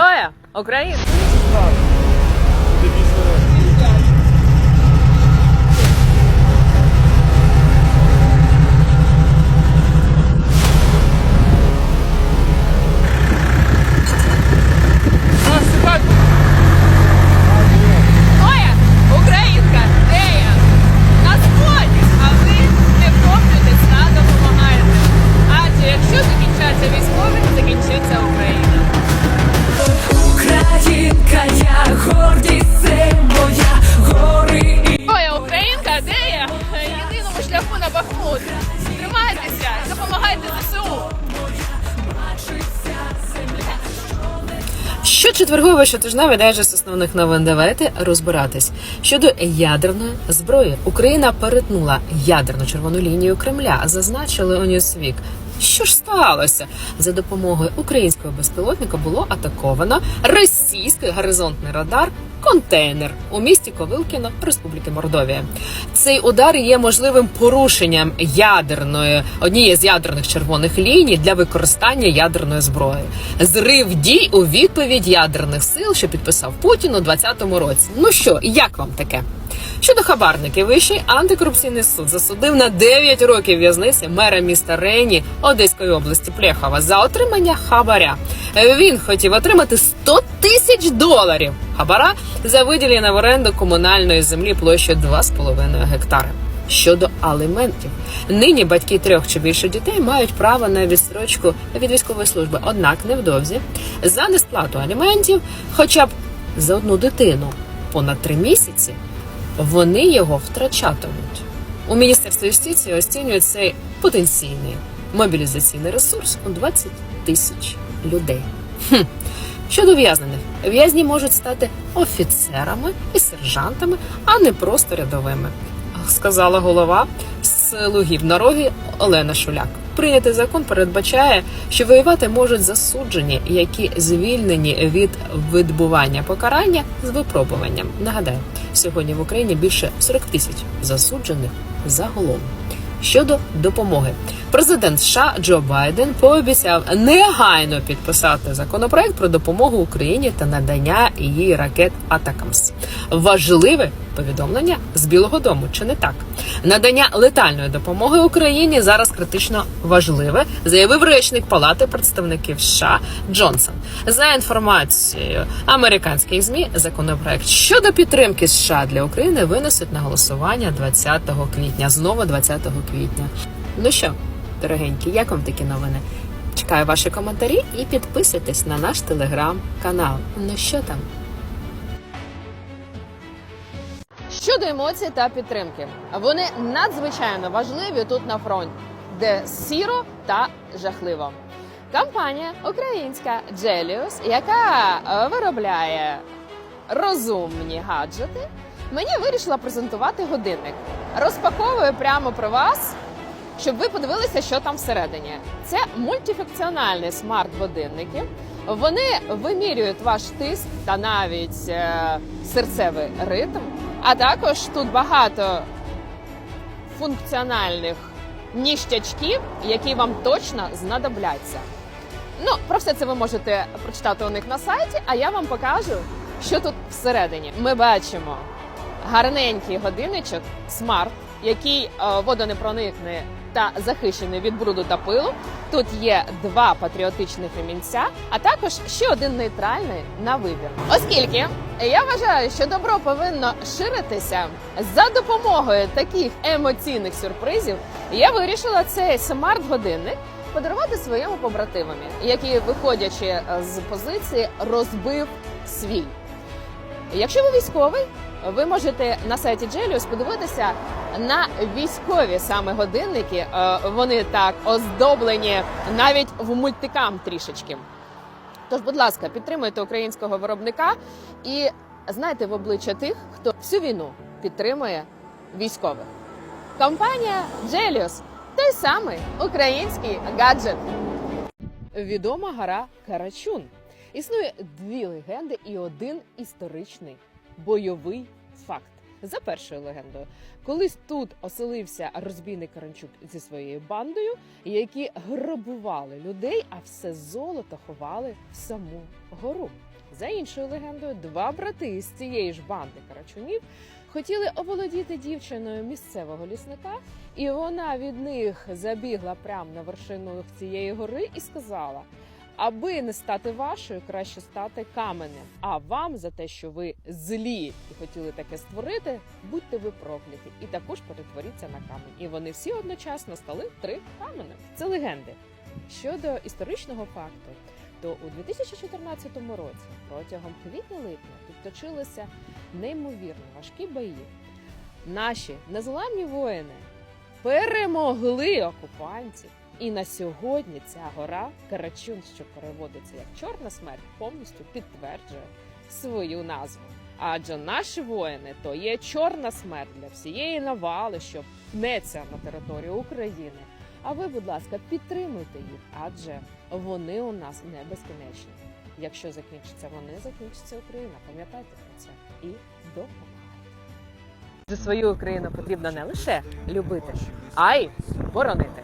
Я? Україна. Щочетвергове щотижневе дайджест основних новин. Давайте розбиратись щодо ядерної зброї. Україна перетнула ядерну червону лінію Кремля. Зазначили у Ньюсвік. Що ж сталося? За допомогою українського безпілотника було атаковано російський горизонтний радар контейнер у місті Ковилкіно Республіки Мордовія. Цей удар є можливим порушенням ядерної однієї з ядерних червоних ліній для використання ядерної зброї. Зрив дій у відповідь ядерних сил, що підписав Путін у 2020 році. Ну що, як вам таке? Щодо хабарників, вищий антикорупційний суд засудив на 9 років в'язниці мера міста Рені Одеської області Плєхова за отримання хабаря. Він хотів отримати 100 тисяч доларів хабара за виділення в оренду комунальної землі площею 2,5 гектари. Щодо аліментів, нині батьки трьох чи більше дітей мають право на відстрочку від військової служби. Однак невдовзі за несплату аліментів, хоча б за одну дитину понад три місяці, вони його втрачатимуть. У міністерстві юстиції оцінюють цей потенційний мобілізаційний ресурс у 20 тисяч людей. Хм. Щодо в'язнених, в'язні можуть стати офіцерами і сержантами, а не просто рядовими, сказала голова слугів народи Олена Шуляк. Прийнятий закон передбачає, що воювати можуть засуджені, які звільнені від відбування покарання з випробуванням. Нагадаю, сьогодні в Україні більше 40 тисяч засуджених загалом. Щодо допомоги, президент США Джо Байден пообіцяв негайно підписати законопроект про допомогу Україні та надання її ракет Атакамс. Важливе повідомлення з Білого Дому, чи не так? Надання летальної допомоги Україні зараз критично важливе, заявив речник Палати представників США Джонсон. За інформацією американських змі, законопроект щодо підтримки США для України винесуть на голосування 20 квітня. Знову 20 квітня. Ну що, дорогенькі, як вам такі новини? Чекаю ваші коментарі і підписуйтесь на наш телеграм-канал. Ну що там? Щодо емоцій та підтримки, вони надзвичайно важливі тут на фронті, де сіро та жахливо. Компанія українська Gelius, яка е, виробляє розумні гаджети, мені вирішила презентувати годинник. Розпаковую прямо про вас, щоб ви подивилися, що там всередині. Це мультифункціональні смарт-годинники. Вони вимірюють ваш тиск та навіть е, серцевий ритм. А також тут багато функціональних ніштячків, які вам точно знадобляться. Ну, про все це ви можете прочитати у них на сайті, а я вам покажу, що тут всередині. Ми бачимо гарненький годинничок смарт, який е, водонепроникний та захищений від бруду та пилу. Тут є два патріотичних ремінця, а також ще один нейтральний на вибір. Оскільки я вважаю, що добро повинно ширитися за допомогою таких емоційних сюрпризів, я вирішила цей смарт-годинник подарувати своєму побратимові, який, виходячи е, з позиції, розбив свій. Якщо ви військовий, ви можете на сайті Джеліус подивитися на військові саме годинники. Е, Вони так оздоблені навіть в мультикам трішечки. Тож, будь ласка, підтримуйте українського виробника і знайте в обличчя тих, хто всю війну підтримує військових. Компанія Джеліус той самий український гаджет. Відома гора Карачун. Існує дві легенди і один історичний бойовий факт. За першою легендою, колись тут оселився розбійник Каранчук зі своєю бандою, які грабували людей, а все золото ховали в саму гору. За іншою легендою, два брати з цієї ж банди карачунів хотіли оволодіти дівчиною місцевого лісника, і вона від них забігла прямо на вершину цієї гори і сказала: Аби не стати вашою, краще стати каменем. А вам за те, що ви злі і хотіли таке створити, будьте ви прокляті, і також перетворіться на камінь. І вони всі одночасно стали три каменем. Це легенди. Щодо історичного факту, то у 2014 році, протягом квітня-липня, тут точилися неймовірно важкі бої. Наші незламні воїни перемогли окупантів. І на сьогодні ця гора Карачун, що переводиться як Чорна смерть, повністю підтверджує свою назву. Адже наші воїни то є чорна смерть для всієї навали, що пнеться на територію України. А ви, будь ласка, підтримуйте їх, адже вони у нас не безкінечні. Якщо закінчиться вони, закінчиться Україна. Пам'ятайте про це і допомагайте. За свою Україну потрібно не лише любити, а й боронити.